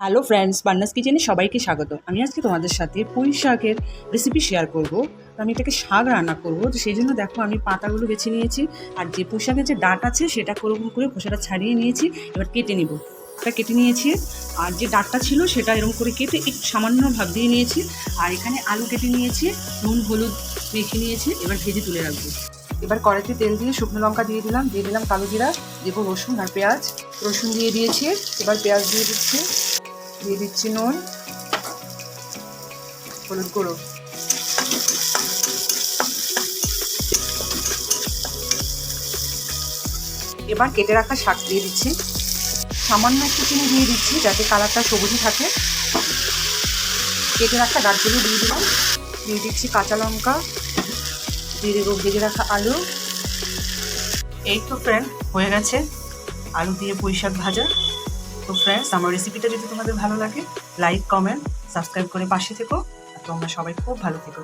Hello friends Panna's কিচেনে সবাইকে স্বাগত। আমি আজকে তোমাদের সাথে পুঁই শাকের রেসিপি শেয়ার করব। তো আমি এটাকে শাক রান্না করব। তো সেই জন্য দেখো, আমি পাতাগুলো বেছে নিয়েছি। আর যে পুঁই শাকের যে ডাট আছে, সেটা করব করে খোসাটা ছাড়িয়ে নিয়েছি। এবার কেটে নিব। এটা কেটে নিয়েছি। আর যে ডাঁটটা ছিল, সেটা এরকম করে কেটে একটু সামান্য ভাব দিয়ে নিয়েছি। আর এখানে আলু কেটে নিয়েছি, নুন, হলুদ মেখে নিয়েছি। এবার ভেজে তুলে রাখব। এবার কড়াইতে তেল দিয়ে শুকনো লঙ্কা দিয়ে দিলাম। দিয়ে দিলাম কালো জিরা, দেবো রসুন আর পেঁয়াজ। রসুন দিয়ে দিয়েছি। এবার পেঁয়াজ দিয়ে দিচ্ছি। দিয়ে দিচ্ছি নুন, হলুদ গুঁড়ো। এবার কেটে রাখা শাক দিয়ে দিচ্ছি। সামান্য একটু চিনি দিয়ে দিচ্ছি যাতে কালারটা সবুজই থাকে। কেটে রাখা ডাকগুলো দিয়ে দিলাম। দিয়ে দিচ্ছি কাঁচা লঙ্কা, দিয়ে দেবো ভেজে রাখা আলু। এই তো ফ্রেন্ড হয়ে গেছে। আলু দিয়ে পুঁই শাক ভাজা। তো ফ্রেন্ডস আমার রেসিপিটা যদি তোমাদের ভালো লাগে লাইক কমেন্ট সাবস্ক্রাইব করে পাশে থেকো তোমরা সবাই খুব ভালো থেকো।